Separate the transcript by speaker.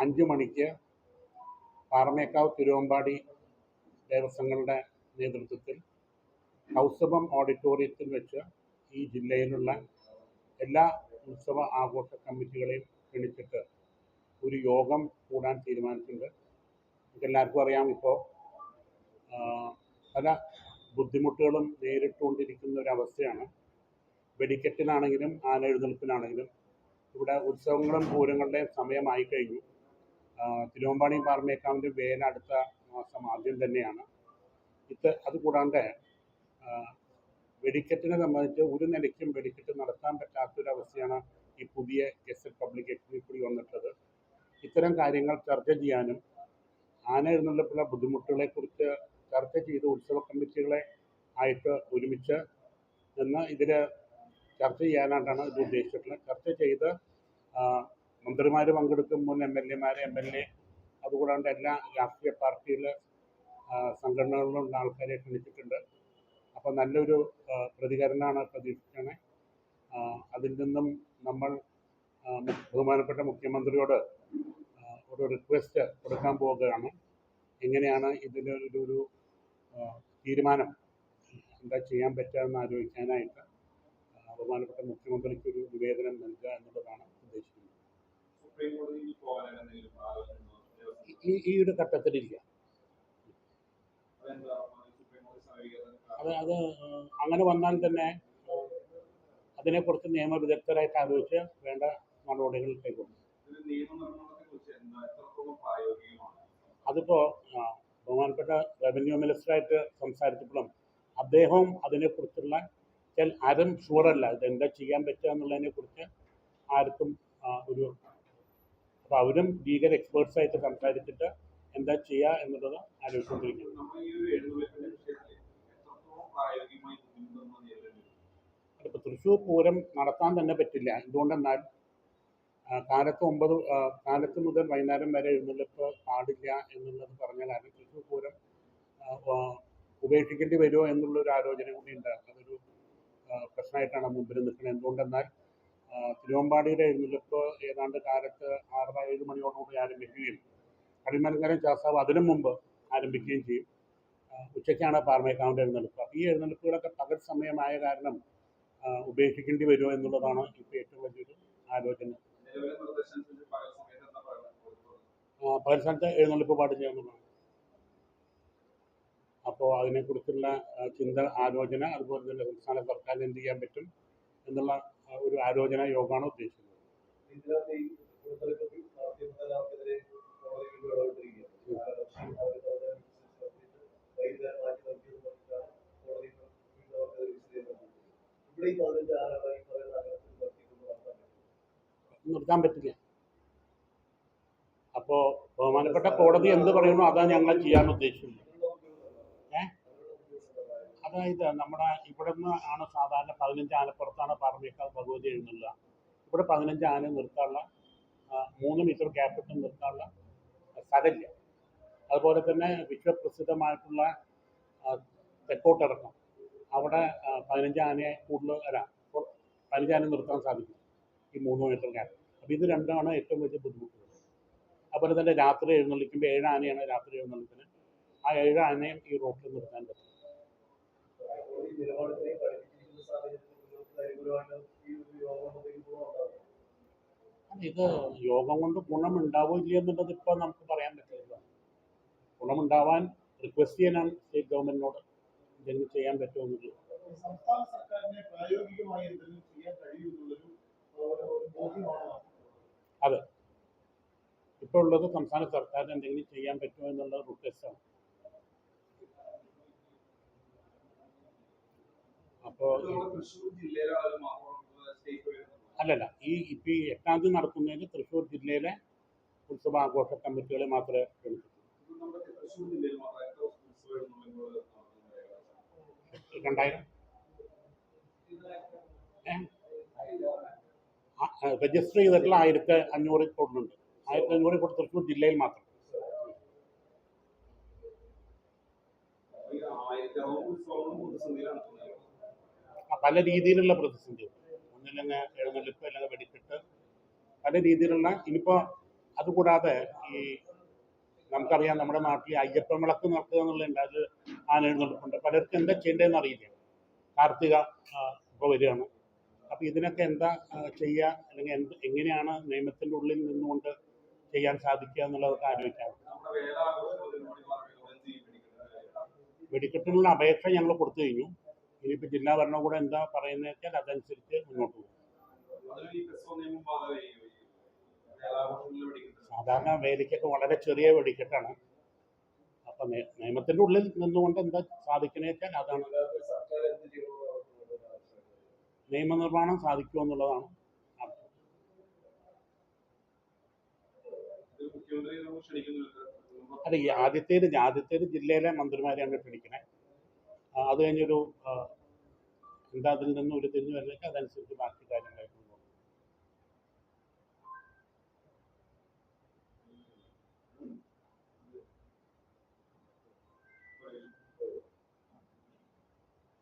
Speaker 1: അഞ്ച് മണിക്ക് പാറമേക്കാവ് തിരുവമ്പാടി ദേവസ്വങ്ങളുടെ നേതൃത്വത്തിൽ കൗസ്തഭം ഓഡിറ്റോറിയത്തിൽ വെച്ച് ഈ ജില്ലയിലുള്ള എല്ലാ ഉത്സവ ആഘോഷ കമ്മിറ്റികളെയും ക്ഷണിച്ചിട്ട് ഒരു യോഗം കൂടാൻ തീരുമാനിച്ചിട്ടുണ്ട് എല്ലാവർക്കും അറിയാം ഇപ്പോൾ പല ബുദ്ധിമുട്ടുകളും നേരിട്ടുകൊണ്ടിരിക്കുന്ന അവസ്ഥയാണ്. വെടിക്കെട്ടിനാണെങ്കിലും ആന എഴുന്നള്ളിപ്പിനാണെങ്കിലും ഇവിടെ ഉത്സവങ്ങളും പൂരങ്ങളുടെയും സമയമായി കഴിഞ്ഞു തിരുവമ്പാടി പാറമേക്കാവിന്റെ വേന അടുത്ത മാസം ആദ്യം തന്നെയാണ്. ഇത് അതുകൂടാണ്ട് വെടിക്കെട്ടിനെ സംബന്ധിച്ച് ഒരു നിലയ്ക്കും വെടിക്കെട്ട് നടത്താൻ പറ്റാത്തൊരവസ്ഥയാണ് ഈ പുതിയ ഗസറ്റ് പബ്ലിക്കേഷനിൽ കൂടി വന്നിട്ടുള്ളത് ഇത്തരം കാര്യങ്ങൾ ചർച്ച ചെയ്യാനും ആന എഴുന്നള്ളിപ്പുള്ള ബുദ്ധിമുട്ടുകളെക്കുറിച്ച് ചർച്ച ചെയ്ത് ഉത്സവ കമ്മിറ്റികളെ ആയിട്ട് ഒരുമിച്ച് നിന്ന് ഇതിൽ ചർച്ച ചെയ്യാനായിട്ടാണ് ഇത് ഉദ്ദേശിച്ചിട്ടുള്ളത്. ചർച്ച ചെയ്ത് മന്ത്രിമാർ പങ്കെടുക്കും മുൻ എം എൽ എമാർ എം എൽ എ. അതുകൂടാണ്ട് എല്ലാ രാഷ്ട്രീയ പാർട്ടിയിലെ സംഘടനകളിലുള്ള ആൾക്കാരെ ക്ഷണിച്ചിട്ടുണ്ട്. അപ്പോൾ നല്ലൊരു പ്രതികരണമാണ് പ്രതീക്ഷിക്കണേ. അതിൽ നിന്നും നമ്മൾ ബഹുമാനപ്പെട്ട മുഖ്യമന്ത്രിയോട് ഒരു റിക്വസ്റ്റ് കൊടുക്കാൻ പോവുകയാണ്. എങ്ങനെയാണ് ഇതിലൊരു ഒരു തീരുമാനം എന്താ ചെയ്യാൻ പറ്റുക എന്ന് ആലോചിക്കാനായിട്ട് ബഹുമാനപ്പെട്ട മുഖ്യമന്ത്രിക്ക് ഒരു നിവേദനം നൽകുക എന്നുള്ളതാണ് ഉദ്ദേശിക്കുന്നത്. ഈ ഒരു ഘട്ടത്തിലില്ല അത് അത് അങ്ങനെ വന്നാൽ തന്നെ അതിനെക്കുറിച്ച് നിയമവിദഗ്ധരായിട്ട് ആലോചിച്ച് വേണ്ട നടപടികൾ കൈക്കൊള്ളും.
Speaker 2: അതിപ്പോ
Speaker 1: അതിപ്പോൾ ബഹുമാനപ്പെട്ട റവന്യൂ മിനിസ്റ്ററായിട്ട് സംസാരിച്ചപ്പോഴും അദ്ദേഹവും അതിനെക്കുറിച്ചുള്ള ചില ആരും ഷുവറല്ല ഇത് എന്താ ചെയ്യാൻ പറ്റുക എന്നുള്ളതിനെക്കുറിച്ച് ആർക്കും ഒരു അപ്പോൾ അവരും ലീഗൽ എക്സ്പേർട്സ് ആയിട്ട് സംസാരിച്ചിട്ട് എന്താ ചെയ്യുക എന്നുള്ളത് ആലോചിച്ചുകൊണ്ടിരിക്കുന്നു.
Speaker 2: നമ്മൾ ഈ ഒരു എഴുന്നള്ളിപ്പിന്റെ വിഷയത്തിൽ എത്രത്തോളം പ്രായോഗികമായി ബുദ്ധിമുട്ടൊന്നും നേരിടേണ്ടി വരും
Speaker 1: ഇപ്പോൾ തൃശ്ശൂർ പൂരം നടത്താൻ തന്നെ പറ്റില്ല. എന്തുകൊണ്ടെന്നാൽ കാലത്ത് ഒമ്പത് കാലത്ത് മുതൽ വൈകുന്നേരം വരെ എഴുന്നള്ളിപ്പ് പാടില്ല എന്നുള്ളത് പറഞ്ഞ കാരണം തൃശ്ശൂർ പൂരം ഉപേക്ഷിക്കേണ്ടി വരുമോ എന്നുള്ളൊരു ആലോചന കൂടി ഉണ്ട്. അതൊരു പ്രശ്നമായിട്ടാണ് മുമ്പിൽ നിൽക്കുന്നത്. എന്തുകൊണ്ടെന്നാൽ തിരുവമ്പാടിയുടെ എഴുന്നള്ളിപ്പ് ഏതാണ്ട് കാലത്ത് ആറര ഏഴ് മണിയോടുകൂടി ആരംഭിക്കുകയും കളിമലങ്കരം ചാസാവ് അതിനു മുമ്പ് ആരംഭിക്കുകയും ചെയ്യും. ഉച്ചയ്ക്കാണ് പാർമേക്കാവിന്റെ എഴുന്നള്ളിപ്പ്. ഈ എഴുന്നള്ളിപ്പുകളൊക്കെ പകൽ സമയമായ കാരണം ഉപേക്ഷിക്കേണ്ടി വരുമോ എന്നുള്ളതാണ് ഇപ്പോൾ ഏറ്റവും വലിയൊരു ആലോചന.
Speaker 2: പകൽ
Speaker 1: സ്ഥലത്ത് എഴുന്നള്ളിപ്പ് പാടില്ല എന്നുള്ളതാണ് അപ്പോൾ അതിനെക്കുറിച്ചുള്ള ചിന്ത ആലോചന അതുപോലെ തന്നെ സംസ്ഥാന സർക്കാരിന് എന്ത് ചെയ്യാൻ പറ്റും എന്നുള്ള ഒരു ആലോചന യോഗമാണ് ഉദ്ദേശിക്കുന്നത്. നിർത്താൻ പറ്റില്ല. അപ്പോൾ ബഹുമാനപ്പെട്ട കോടതി എന്ത് പറയുന്നു? അതാണ് ഞങ്ങൾ ചെയ്യാൻ ഉദ്ദേശിക്കുന്നത്. അതായത് നമ്മുടെ ഇവിടെ നിന്ന് ആണ് സാധാരണ പതിനഞ്ച് ആനപ്പുറത്താണ് പാറമേക്കാവ് ഭഗവതി എഴുന്നള്ളുക. ഇവിടെ പതിനഞ്ച് ആന നിർത്താനുള്ള മൂന്ന് മീറ്റർ ഗ്യാപ്പിട്ട് നിർത്താനുള്ള സ്ഥലമില്ല. അതുപോലെ തന്നെ വിശ്വപ്രസിദ്ധമായിട്ടുള്ള തെക്കോട്ടിറക്കം അവിടെ പതിനഞ്ച് ആനയെ കൂടുതൽ അല്ല പതിനഞ്ച് ആന നിർത്താൻ സാധിക്കും ഈ മൂന്ന് മീറ്റർ ഗ്യാപ്പ് അപ്പോൾ ഇത് രണ്ടാണ് ഏറ്റവും വലിയ ബുദ്ധിമുട്ടുകൾ. അതുപോലെ തന്നെ രാത്രി എഴുന്നള്ളിക്കുമ്പോൾ ഏഴ് ആനയാണ് രാത്രി എഴുന്നള്ളിക്കുന്നത്. ആ ഏഴ് ആനയും ഈ റോട്ടിൽ നിർത്താൻ പറ്റും.
Speaker 3: കോടതി നിലപാടിനെ പഠിപ്പിച്ചിരിക്കുന്ന സാഹചര്യത്തിൽ നിങ്ങൾക്ക് അനുകൂലമായിട്ട് ഈ ഒരു യോഗം
Speaker 1: ഇത് യോഗം കൊണ്ട് ഗുണമുണ്ടാവോ ഇല്ല എന്നുള്ളത് ഇപ്പോൾ നമുക്ക് പറയാൻ പറ്റില്ല. ഗുണമുണ്ടാവാൻ റിക്വസ്റ്റ് ചെയ്യാനാണ് സ്റ്റേറ്റ് ഗവൺമെന്റിനോട് എന്തെങ്കിലും ചെയ്യാൻ പറ്റുമോ എന്നുള്ളത്.
Speaker 3: സംസ്ഥാന സർക്കാരിനെ പ്രായോഗികമായി എന്തെങ്കിലും ചെയ്യാൻ കഴിയുമെന്നുള്ളൊരു ഒരു ബോധ്യമാണ്
Speaker 1: അതെ. ഇപ്പോൾ ഉള്ളത് സംസ്ഥാന സർക്കാരിന് എന്തെങ്കിലും ചെയ്യാൻ പറ്റുമോ എന്നുള്ള റിക്വസ്റ്റാണ് അപ്പോൾ
Speaker 2: ഇത് നമ്മുടെ തൃശ്ശൂർ ജില്ലയിലെ ആളുകൾ മാത്രം സ്റ്റേറ്റ് വരുന്നത്
Speaker 1: അല്ലല്ല ഈ ഇപ്പം ഈ എട്ടാം തീയതി നടത്തുന്നതിന് തൃശ്ശൂർ ജില്ലയിലെ ഉത്സവാഘോഷ കമ്മിറ്റികളെ മാത്രമേ ക്ഷണിച്ചിട്ടുള്ളൂ രണ്ടായിരം? രജിസ്റ്റർ ചെയ്തിട്ടുള്ള ആയിരത്തി അഞ്ഞൂറിൽ കൊടുക്കുന്നുണ്ട് ആയിരത്തി അഞ്ഞൂറിൽ കൊടുത്ത് തൃശ്ശൂർ ജില്ലയിൽ മാത്രം.
Speaker 2: ആയിരത്തി അറുപത് ഉത്സവങ്ങളും പ്രതിസന്ധിയിലാണ്
Speaker 1: പല രീതിയിലുള്ള പ്രതിസന്ധി ഒന്നില്ലെങ്കിൽ എഴുന്നള്ളിപ്പ് അല്ലെങ്കിൽ വെടിക്കെട്ട് പല രീതിയിലുള്ള ഇനിയിപ്പോൾ അതുകൂടാതെ ഈ നമുക്കറിയാം നമ്മുടെ നാട്ടിൽ അയ്യപ്പ വിളക്ക് നടത്തുക എന്നുള്ളതുണ്ട് അത് ആന എഴുന്നള്ളിപ്പുണ്ട്. പലർക്കും എന്താ ചെയ്യേണ്ടതെന്ന് അറിയില്ല. കാർത്തിക ഇപ്പോൾ വരികയാണ്. അപ്പോൾ ഇതിനൊക്കെ എന്താ ചെയ്യാ? ചെയ്യുക അല്ലെങ്കിൽ എന്ത് എങ്ങനെയാണ് നിയമത്തിന്റെ ഉള്ളിൽ നിന്നുകൊണ്ട് ചെയ്യാൻ സാധിക്കുക എന്നുള്ളതൊക്കെ ആലോചിക്കാം. വെടിക്കെട്ടിനുള്ള അപേക്ഷ ഞങ്ങൾ കൊടുത്തു കഴിഞ്ഞു. ഇനിയിപ്പോൾ ജില്ലാ ഭരണകൂടം എന്താ പറയുന്നത് വെച്ചാൽ അതനുസരിച്ച് മുന്നോട്ട് പോകും. സാധാരണ വേലിക്കൊക്കെ വളരെ ചെറിയ വെടിക്കെട്ടാണ്. അപ്പം നിയമത്തിന്റെ ഉള്ളിൽ നിന്നുകൊണ്ട് എന്താ സാധിക്കണേ വെച്ചാൽ അതാണ്. നിയമനിർമ്മാണം സാധിക്കുമോ എന്നുള്ളതാണ് അതെ ആദ്യത്തേത് ആദ്യത്തേത് ജില്ലയിലെ മന്ത്രിമാരെയാണ് ക്ഷണിക്കണേ. ആ, അത് കഴിഞ്ഞൊരു എന്താ അതിൽ നിന്ന് ഒരു തിരിഞ്ഞു വരുന്നെങ്കിൽ അതനുസരിച്ച് ബാക്കി കാര്യങ്ങൾ